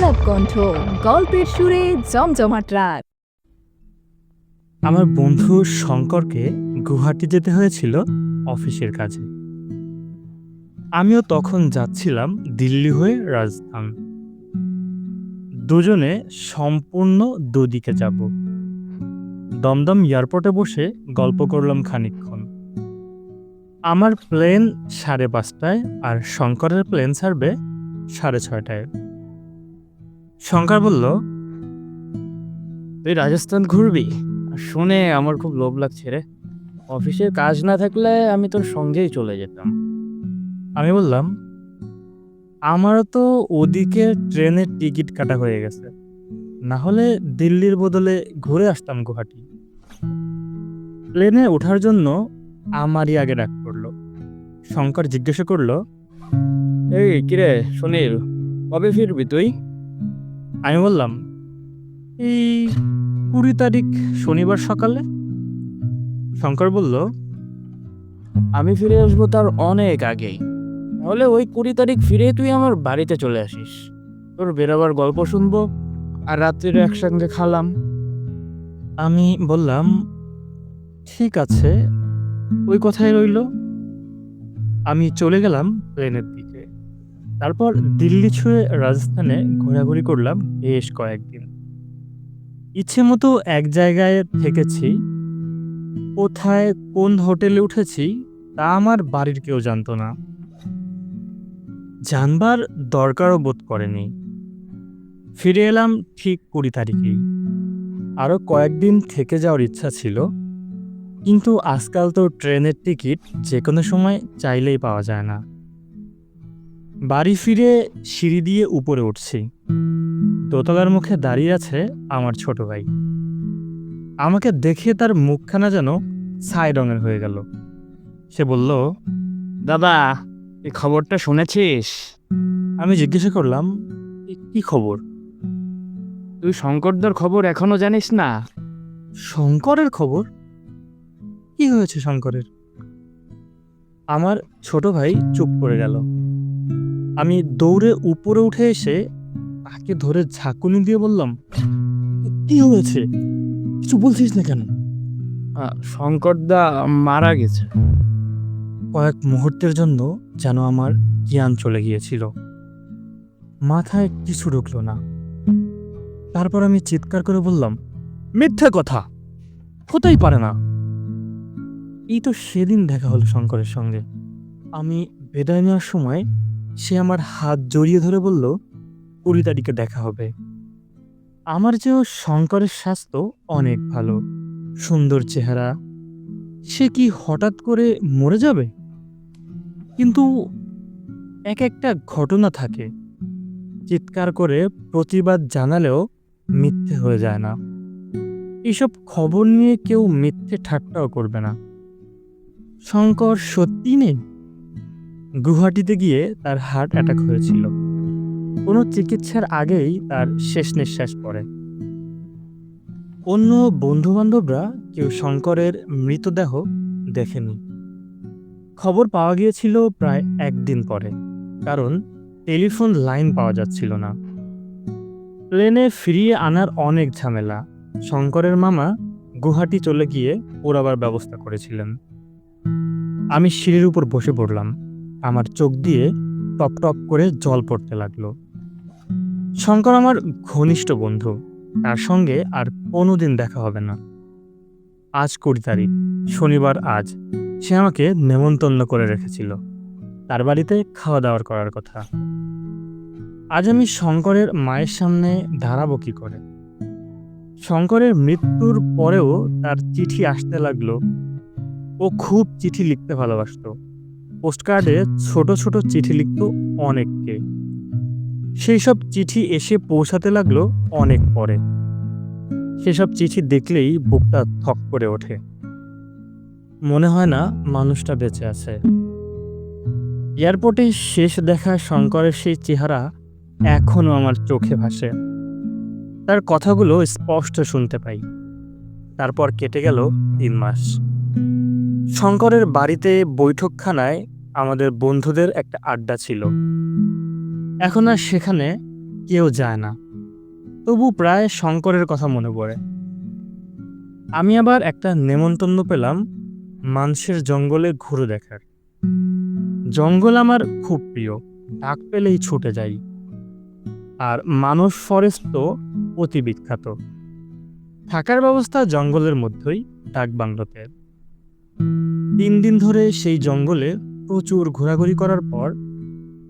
আলাপ কণ্ঠ গল্পের সুরে জমজমাট রাত। আমার বন্ধু শঙ্করকে গুয়াহাটি যেতে হয়েছিল অফিসের কাজে। আমিও তখন যাচ্ছিলাম দিল্লি হয়ে রাজস্থান। দুজনে সম্পূর্ণ দুদিকে যাব। দমদম এয়ারপোর্টে বসে গল্প করলাম খানিকক্ষণ। আমার প্লেন সাড়ে পাঁচটায় আর শঙ্করের প্লেন ছাড়বে সাড়ে ছয়টায়। শঙ্কর বলল তুই রাজস্থান ঘুরবি? আর শুনে আমার খুব লোভ লাগছে রে। অফিসের কাজ না থাকলে আমি তোর সঙ্গেই চলে যেতাম। আমি বললাম আমারও তো ওদিকে ট্রেনের টিকিট কাটা হয়ে গেছে। না হলে দিল্লির বদলে ঘুরে আসতাম গুহাটি প্লেনে ওঠার জন্য আমারই আগে ডাক পড়ল। শঙ্কর জিজ্ঞাসা করল এই কিরে সুনীল কবে ফিরবি তুই? আমি বললাম এই কুড়ি তারিখ শনিবার সকালে? শঙ্কর বলল আমি ফিরে আসব তার অনেক আগেই। তাহলে ওই কুড়ি তারিখ ফিরে তুই আমার বাড়িতে চলে আসিস। তোর বেরোবার গল্প শুনব আর রাত্রিরে একসঙ্গে খালাম। আমি বললাম ঠিক আছে। ওই কথাই রইল। আমি চলে গেলাম প্লেনের দিকে। তারপর দিল্লি ছুঁয়ে রাজস্থানে ঘোরাঘুরি করলাম বেশ কয়েকদিন। ইচ্ছে মতো এক জায়গায় থেকেছি। কোথায় কোন হোটেলে উঠেছি তা আমার বাড়ির কেউ জানতো না। জানবার দরকারও বোধ করেনি। ফিরে এলাম ঠিক কুড়ি তারিখেই। আরও কয়েকদিন থেকে যাওয়ার ইচ্ছা ছিল, কিন্তু আজকাল তো ট্রেনের টিকিট যে কোনো সময় চাইলেই পাওয়া যায় না। বাড়ি ফিরে সিঁড়ি দিয়ে উপরে উঠছি। দোতলার মুখে দাঁড়িয়ে আছে আমার ছোট ভাই। আমাকে দেখে তার মুখখানা যেন ছাই রঙের হয়ে গেল। সে বলল দাদা এই খবরটা শুনেছিস? আমি জিজ্ঞাসা করলাম "এ কি খবর? তুই শঙ্করদার খবর এখনও জানিস না? শঙ্করের খবর? কি হয়েছে শঙ্করের? আমার ছোট ভাই চুপ করে গেল। আমি দৌড়ে উপরে উঠে এসে তাকে ধরে ঝাঁকুনি দিয়ে বললাম কি হয়েছে? কিছু বলছিস না কেন? শঙ্করদা মারা গেছে। কয়েক মুহূর্তের জন্য যেন আমার জ্ঞান চলে গিয়েছিল। মাথায় কিছু ঢুকলো না। তারপর আমি চিৎকার করে বললাম মিথ্যে কথা! হতেই পারে না! এই তো সেদিন দেখা হলো শঙ্করের সঙ্গে। আমি বেদায় নেওয়ার সময় সে আমার হাত জড়িয়ে ধরে বলল কুড়ি তারিখে দেখা হবে। আমার চেয়েও শঙ্করের স্বাস্থ্য অনেক ভালো, সুন্দর চেহারা। সে কি হঠাৎ করে মরে যাবে? কিন্তু এক একটা ঘটনা থাকে, চিৎকার করে প্রতিবাদ জানালেও মিথ্যে হয়ে যায় না। এসব খবর নিয়ে কেউ মিথ্যে ঠাট্টাও করবে না। শঙ্কর সত্যি নেই? গুয়াহাটিতে গিয়ে তার হার্ট অ্যাটাক হয়েছিল। কোনো চিকিৎসার আগেই তার শেষ নিঃশ্বাস পড়ে। অন্য বন্ধুবান্ধবরা কেউ শঙ্করের মৃতদেহ দেখেনি। খবর পাওয়া গিয়েছিল প্রায় একদিন পরে কারণ টেলিফোন লাইন পাওয়া যাচ্ছিল না। প্লেনে ফিরিয়ে আনার অনেক ঝামেলা। শঙ্করের মামা গুহাটি চলে গিয়ে ওড়াবার ব্যবস্থা করেছিলেন। আমি সিঁড়ির উপর বসে পড়লাম। আমার চোখ দিয়ে টপ টপ করে জল পড়তে লাগল। শঙ্কর আমার ঘনিষ্ঠ বন্ধু, তার সঙ্গে আর কোনোদিন দেখা হবে না। আজ কুড়ি তারিখ, শনিবার আজ, সে আমাকে নেমন্তন্ন করে রেখেছিল। তার বাড়িতে খাওয়া দাওয়ার করার কথা। আজ আমি শঙ্করের মায়ের সামনে দাঁড়াবো কি করে? শঙ্করের মৃত্যুর পরেও তার চিঠি আসতে লাগল। ও খুব চিঠি লিখতে ভালোবাসতো। পোস্টকার্ডে ছোট ছোট চিঠি লিখত অনেককে। সেই সব চিঠি এসে পৌঁছাতে লাগল অনেক পরে। সেসব চিঠি দেখলেই বুকটা থক করে ওঠে। মনে হয় না মানুষটা বেঁচে আছে। এয়ারপোর্টে শেষ দেখা শঙ্করের সেই চেহারা এখনও আমার চোখে ভাসে। তার কথাগুলো স্পষ্ট শুনতে পাই। তারপর কেটে গেল তিন মাস। শঙ্করের বাড়িতে বৈঠকখানায় আমাদের বন্ধুদের একটা আড্ডা ছিল। এখন আর সেখানে কেউ যায় না। তবু প্রায় শঙ্করের কথা মনে পড়ে। আমি আবার একটা নেমন্তন্ন পেলাম মানুষের জঙ্গলে ঘুরে দেখার। জঙ্গল আমার খুব প্রিয়, ডাক পেলেই ছুটে যাই। আর মানস ফরেস্ট তো অতি বিখ্যাত। থাকার ব্যবস্থা জঙ্গলের মধ্যেই ডাক বাংলোতে তিন দিন ধরে সেই জঙ্গলে প্রচুর ঘোরাঘুরি করার পর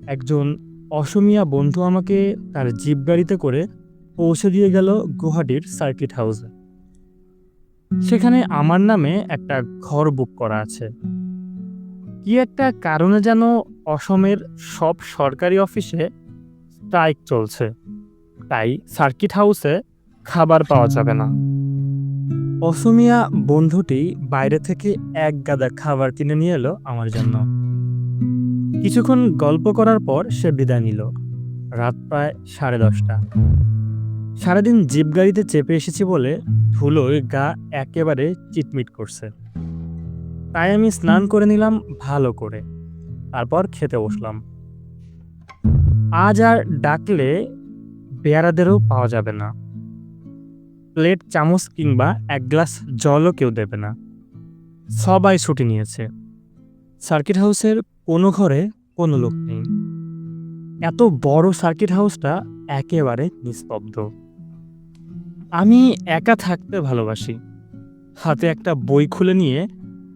একজন অসমিয়া বন্ধু আমাকে তার জিপ গাড়িতে করে পৌঁছে দিয়ে গেল গুয়াহাটির সার্কিট হাউসে। সেখানে আমার নামে একটা ঘর বুক করা আছে। কি একটা কারণে যেন অসমের সব সরকারি অফিসে স্ট্রাইক চলছে। তাই সার্কিট হাউসে খাবার পাওয়া যাবে না। অসমিয়া বন্ধুটি বাইরে থেকে এক গাদা খাবার কিনে নিয়ে এলো আমার জন্য। কিছুক্ষণ গল্প করার পর সে বিদায় নিল। রাত প্রায় সাড়ে দশটা। সারাদিন জিপ গাড়িতে চেপে এসেছি বলে ধুলোয় গা একেবারে চিটমিট করছে। তাই আমি স্নান করে নিলাম ভালো করে। তারপর খেতে বসলাম। আজ আর ডাকলে বেয়ারাদেরও পাওয়া যাবে না। প্লেট, চামচ কিংবা এক গ্লাস জলও কেউ দেবে না। সবাই ছুটি নিয়েছে। সার্কিট হাউসের কোনো ঘরে কোনো লোক নেই। এত বড় সার্কিট হাউসটা একেবারে নিস্তব্ধ। আমি একা থাকতে ভালোবাসি। হাতে একটা বই খুলে নিয়ে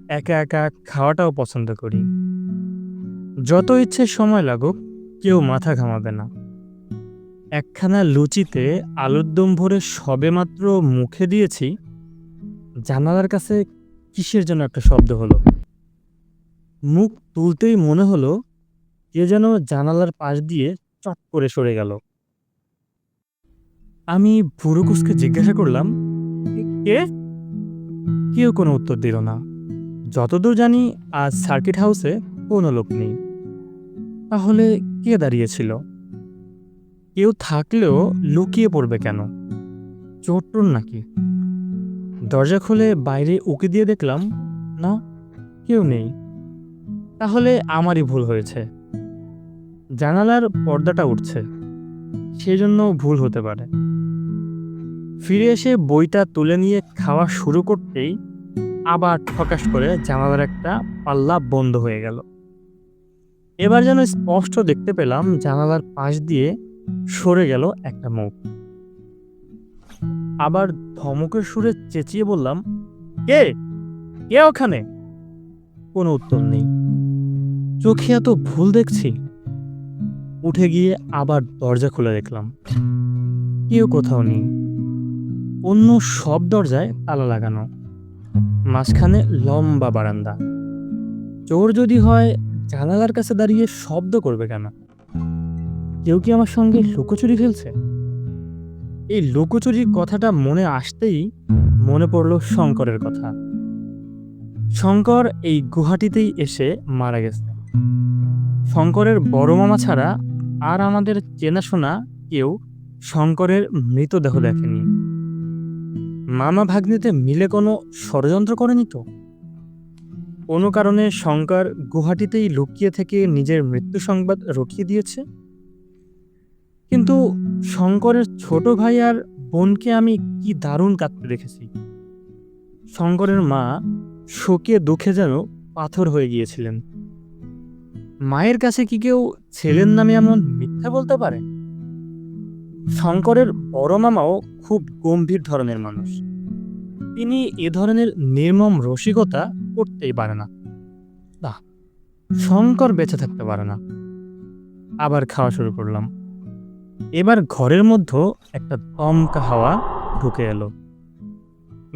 একা একা খাওয়াটাও পছন্দ করি। যত ইচ্ছে সময় লাগুক, কেউ মাথা ঘামাবে না। একখানা লুচিতে আলুর দম ভরে সবেমাত্র মুখে দিয়েছি, জানালার কাছে কিসের জন্য একটা শব্দ হলো। মুখ তুলতেই মনে হলো কে যেন জানালার পাশ দিয়ে চট করে সরে গেল। আমি ভুরুকুসকে জিজ্ঞাসা করলাম, "এ- কে? কেউ কোনো উত্তর দিল না। যতদূর জানি আজ সার্কিট হাউসে কোনো লোক নেই। তাহলে কে দাঁড়িয়েছিল? কেউ থাকলেও লুকিয়ে পড়বে কেন? চোরটোর নাকি? দরজা খুলে বাইরে উকি দিয়ে দেখলাম, না, কেউ নেই। তাহলে আমারই ভুল হয়েছে। জানালার পর্দাটা উঠছে। সেজন্য ভুল হতে পারে। ফিরে এসে বইটা তুলে নিয়ে খাওয়া শুরু করতেই আবার ঠকাশ করে জানালার একটা পাল্লা বন্ধ হয়ে গেল। এবার যেন স্পষ্ট দেখতে পেলাম জানালার পাশ দিয়ে সরে গেল একটা মুখ। আবার ধমকের সুরে চেঁচিয়ে বললাম, কে? কে ওখানে? কোনো উত্তর নেই। চোখে এত ভুল দেখছি। উঠে গিয়ে আবার দরজা খুলে দেখলাম। কেউ কোথাও নেই। অন্য সব দরজায় তালা লাগানো। মাঝখানে লম্বা বারান্দা। চোর যদি হয়, জানালার কাছে দাঁড়িয়ে শব্দ করবে কেন? কেউ কি আমার সঙ্গে লুকোচুরি খেলছে? এই লুকোচুরির কথাটা মনে আসতেই মনে পড়ল শঙ্করের কথা। শঙ্কর এই গুহাটিতেই এসে মারা গেছে। শঙ্করের বড় মামা ছাড়া আর আমাদের চেনাশোনা কেউ শঙ্করের মৃতদেহ দেখেনি। মামা ভাগ্নিতে মিলে কোনো ষড়যন্ত্র করেনি তো? কোনো কারণে শঙ্কর গুহাটিতেই লুকিয়ে থেকে নিজের মৃত্যু সংবাদ রখিয়ে দিয়েছে? কিন্তু শঙ্করের ছোট ভাই আর বোনকে আমি কি দারুণ কাঁদতে দেখেছি। শঙ্করের মা শোকে দুঃখে যেন পাথর হয়ে গিয়েছিলেন। মায়ের কাছে কি কেউ ছেলের নামে এমন মিথ্যা বলতে পারে? শঙ্করের বড় মামাও খুব গম্ভীর ধরনের মানুষ। তিনি এ ধরনের নির্মম রসিকতা করতেই পারে না। শঙ্কর বেঁচে থাকতে পারে না। আবার খাওয়া শুরু করলাম। এবার ঘরের মধ্যে একটা দমকা হাওয়া ঢুকে এলো।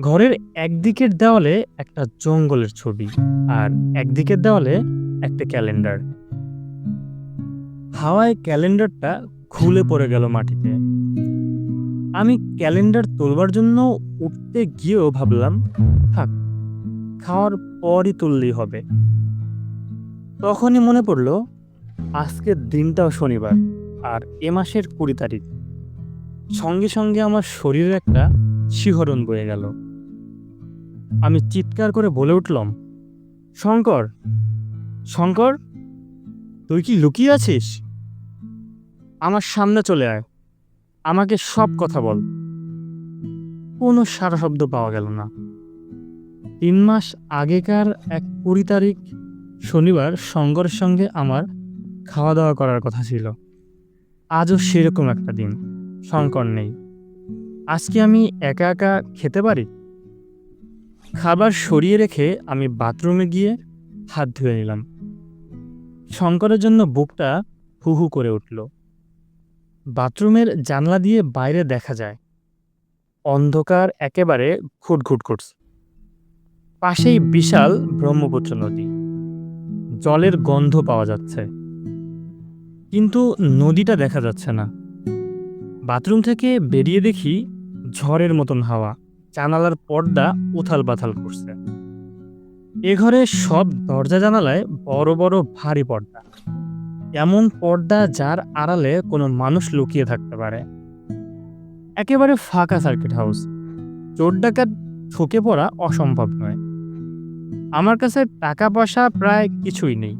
ঘরের একদিকের দেওয়ালে একটা জঙ্গলের ছবি আর একদিকের দেওয়ালে একটা ক্যালেন্ডার। হাওয়ায় ক্যালেন্ডারটা খুলে পড়ে গেল মাটিতে। আমি ক্যালেন্ডার তোলবার জন্য উঠতে গিয়েও ভাবলাম, থাক, খাওয়ার পরই তুললেই হবে। তখনই মনে পড়ল, আজকের দিনটাও শনিবার। আর এ মাসের কুড়ি তারিখ। সঙ্গে সঙ্গে আমার শরীরে একটা শিহরণ বয়ে গেল। আমি চিৎকার করে বলে উঠলাম, শঙ্কর শঙ্কর, তুই কি লুকিয়ে আছিস? আমার সামনে চলে আয়, আমাকে সব কথা বল। কোনো সারা শব্দ পাওয়া গেল না। তিন মাস আগেকার এক কুড়ি তারিখ শনিবার শঙ্করের সঙ্গে আমার খাওয়া দাওয়া করার কথা ছিল। আজও সেরকম একটা দিন। শঙ্কর নেই। আজকে আমি একা একা খেতে পারি? খাবার সরিয়ে রেখে আমি বাথরুমে গিয়ে হাত ধুয়ে নিলাম। শঙ্করের জন্য বুকটা হু হু করে উঠল। বাথরুমের জানলা দিয়ে বাইরে দেখা যায়। অন্ধকার একেবারে ঘুটঘুট করছে। পাশেই বিশাল ব্রহ্মপুত্র নদী। জলের গন্ধ পাওয়া যাচ্ছে। কিন্তু নদীটা দেখা যাচ্ছে না। বাথরুম থেকে বেরিয়ে দেখি ঝড়ের মতন হাওয়া, জানালার পর্দা উথাল পাথাল করছে। এ ঘরে সব দরজা জানালায় বড় বড়, ভারী পর্দা। এমন পর্দা যার আড়ালে কোনো মানুষ লুকিয়ে থাকতে পারে। একেবারে ফাঁকা সার্কিট হাউস চোর ডাকাত ঠকে পড়া অসম্ভব নয়। আমার কাছে টাকা পয়সা প্রায় কিছুই নেই।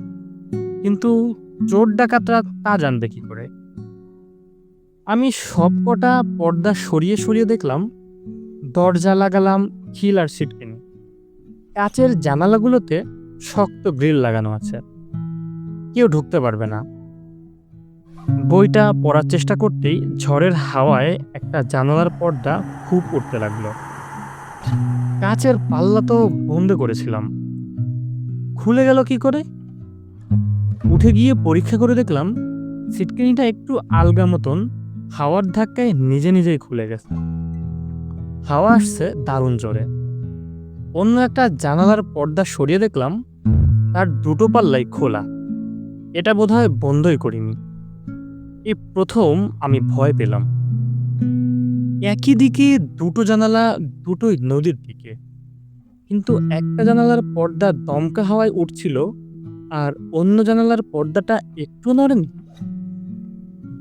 কিন্তু চোর ডাকাতরা তা জানবে কি করে? আমি সব কটা পর্দা সরিয়ে সরিয়ে দেখলাম, দরজা লাগালাম, খিল আর সিটকিনি কাচের জানালাগুলোতে শক্ত গ্রিল লাগানো আছে। কেউ ঢুকতে পারবে না। বইটা পড়ার চেষ্টা করতেই ঝড়ের হাওয়ায় একটা জানালার পর্দা খুব উঠতে লাগল। কাচের পাল্লা তো বন্ধ করেছিলাম। খুলে গেল কি করে? উঠে গিয়ে পরীক্ষা করে দেখলাম সিটকিনিটা একটু আলগা মতন, হাওয়ার ধাক্কায় নিজে নিজেই খুলে গেছে। হাওয়া আসছে দারুণ জোরে। অন্য একটা জানালার পর্দা সরিয়ে দেখলাম, তার দুটো পাল্লাই খোলা। এটা বোধহয় বন্ধই করিনি। এই প্রথম আমি ভয় পেলাম। একই দিকে দুটো জানালা দুটোই নদীর দিকে। কিন্তু একটা জানালার পর্দা দমকা হাওয়ায় উঠছিল আর অন্য জানালার পর্দাটা একটু নড়েনি।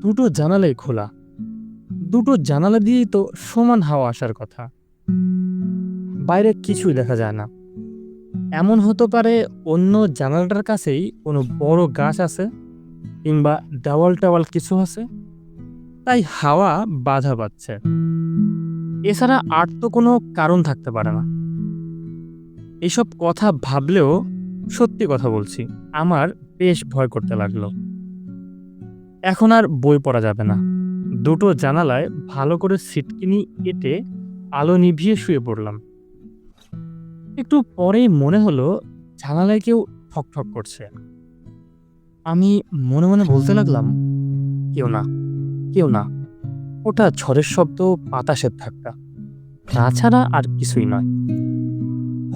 দুটো জানালাই খোলা। দুটো জানালা দিয়েই তো সমান হাওয়া আসার কথা। বাইরে কিছুই দেখা যায় না। এমন হতে পারে অন্য জানালাটার কাছেই কোনো বড় গাছ আছে কিংবা দেওয়াল টাওয়াল কিছু আছে। তাই হাওয়া বাধা পাচ্ছে। এছাড়া আর তো কোনো কারণ থাকতে পারে না। এইসব কথা ভাবলেও সত্যি কথা বলছি, আমার বেশ ভয় করতে লাগল। এখন আর বই পড়া যাবে না। দুটো জানালায় ভালো করে সিটকিনি কেটে আলো নিভিয়ে শুয়ে পড়লাম। একটু পরেই মনে হলো জানালায় কেউ ঠক ঠক করছে। আমি মনে মনে বলতে লাগলাম, কেউ না কেউ না। ওটা ঝড়ের শব্দ, বাতাসের ধাক্কা। তাছাড়া আর কিছুই নয়।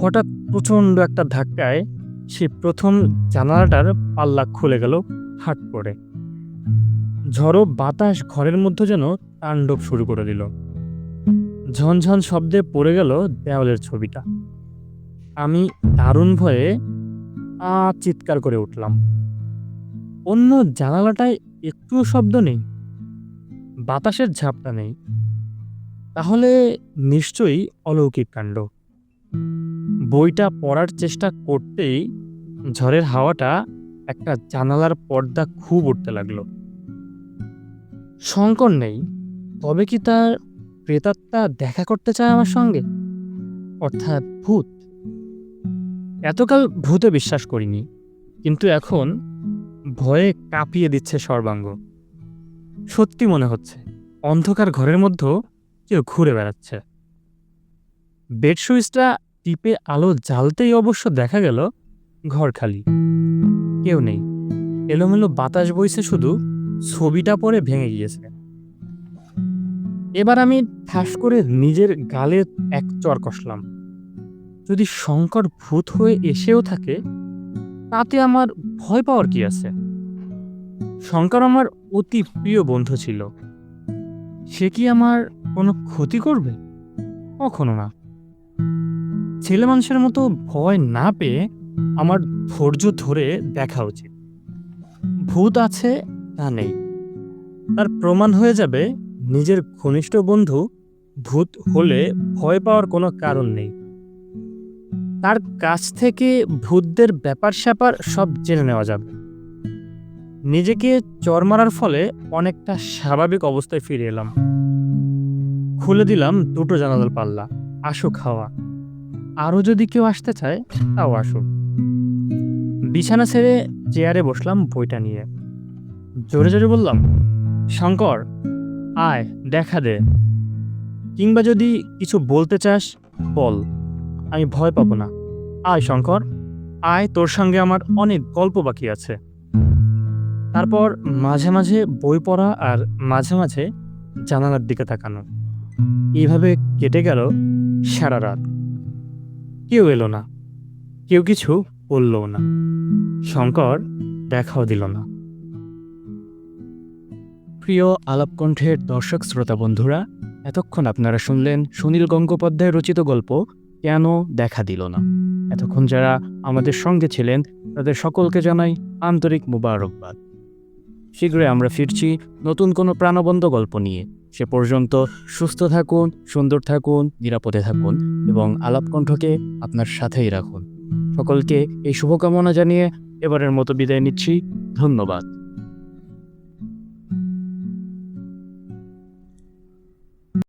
হঠাৎ প্রচণ্ড একটা ধাক্কায় সে প্রথম জানালাটার পাল্লা খুলে গেল, হাট করে। ঝড়ো বাতাস ঘরের মধ্যে যেন তাণ্ডব শুরু করে দিল। ঝনঝন শব্দে পড়ে গেল দেওয়ালের ছবিটা। আমি দারুণ ভয়ে আ চিৎকার করে উঠলাম। অন্য জানালাটায় একটুও শব্দ নেই। বাতাসের ঝাপটা নেই। তাহলে নিশ্চয়ই অলৌকিক কাণ্ড। বইটা পড়ার চেষ্টা করতেই ঝড়ের হাওয়াটা একটা জানালার পর্দা খুব উঠতে লাগল। শঙ্কর নেই, তবে কি তার প্রেতাত্মা দেখা করতে চায় আমার সঙ্গে? অর্থাৎ ভূত। এতকাল ভূতে বিশ্বাস করিনি, কিন্তু এখন ভয়ে কাঁপিয়ে দিচ্ছে সর্বাঙ্গ। সত্যি মনে হচ্ছে, অন্ধকার ঘরের মধ্যেও কেউ ঘুরে বেড়াচ্ছে। বেড সুইচটা টিপে আলো জ্বালতেই অবশ্য দেখা গেল ঘর খালি। কেউ নেই। এলোমেলো বাতাস বইছে শুধু, ছবিটা পরে ভেঙে গিয়েছে। এবার আমি ঠাস করে নিজের গালে এক চর কষলাম। যদি শঙ্কর ভূত হয়ে এসেও থাকে, তাতে আমার ভয় পাওয়ার কি আছে? শঙ্কর আমার অতি প্রিয় বন্ধু ছিল। সে কি আমার কোনো ক্ষতি করবে? কখনো না। ছেলে মানুষের মতো ভয় না পেয়ে আমার ধৈর্য ধরে দেখা উচিত। ভূত আছে তা নেই। তার প্রমাণ হয়ে যাবে নিজের ঘনিষ্ঠ বন্ধু ভূত হলে ভয় পাওয়ার কোনো কারণ নেই। তার কাছ থেকে ভূতদের ব্যাপার স্যাপার সব জেনে নেওয়া যাবে। নিজেকে চর মারার ফলে অনেকটা স্বাভাবিক অবস্থায় ফিরে এলাম। খুলে দিলাম দুটো জানালার পাল্লা আসুক খাওয়া। আরও যদি কেউ আসতে চায়, তাও আসুক বিছানা ছেড়ে চেয়ারে বসলাম বইটা নিয়ে। জোরে জোরে বললাম, শঙ্কর, আয়, দেখা দে। কিংবা যদি কিছু বলতে চাস, বল। আমি ভয় পাবো না। আয় শঙ্কর, আয়, তোর সঙ্গে আমার অনেক গল্প বাকি আছে। তারপর মাঝে মাঝে বই পড়া আর মাঝে মাঝে জানালার দিকে তাকানো। এইভাবে কেটে গেল সারা রাত। কেউ এলো না। কেউ কিছু বললও না। শঙ্কর দেখাও দিল না। প্রিয় আলাপকণ্ঠের দর্শক শ্রোতা বন্ধুরা, এতক্ষণ আপনারা শুনলেন সুনীল গঙ্গোপাধ্যায় রচিত গল্প, কেন দেখা দিল না? এতক্ষণ যারা আমাদের সঙ্গে ছিলেন, তাদের সকলকে জানাই আন্তরিক মুবারকবাদ। শীঘ্রই আমরা ফিরছি নতুন কোনো প্রাণবন্ত গল্প নিয়ে। সে পর্যন্ত সুস্থ থাকুন, সুন্দর থাকুন, নিরাপদে থাকুন এবং আলাপকণ্ঠকে আপনার সাথেই রাখুন। সকলকে এই শুভকামনা জানিয়ে এবারের মতো বিদায় নিচ্ছি। ধন্যবাদ।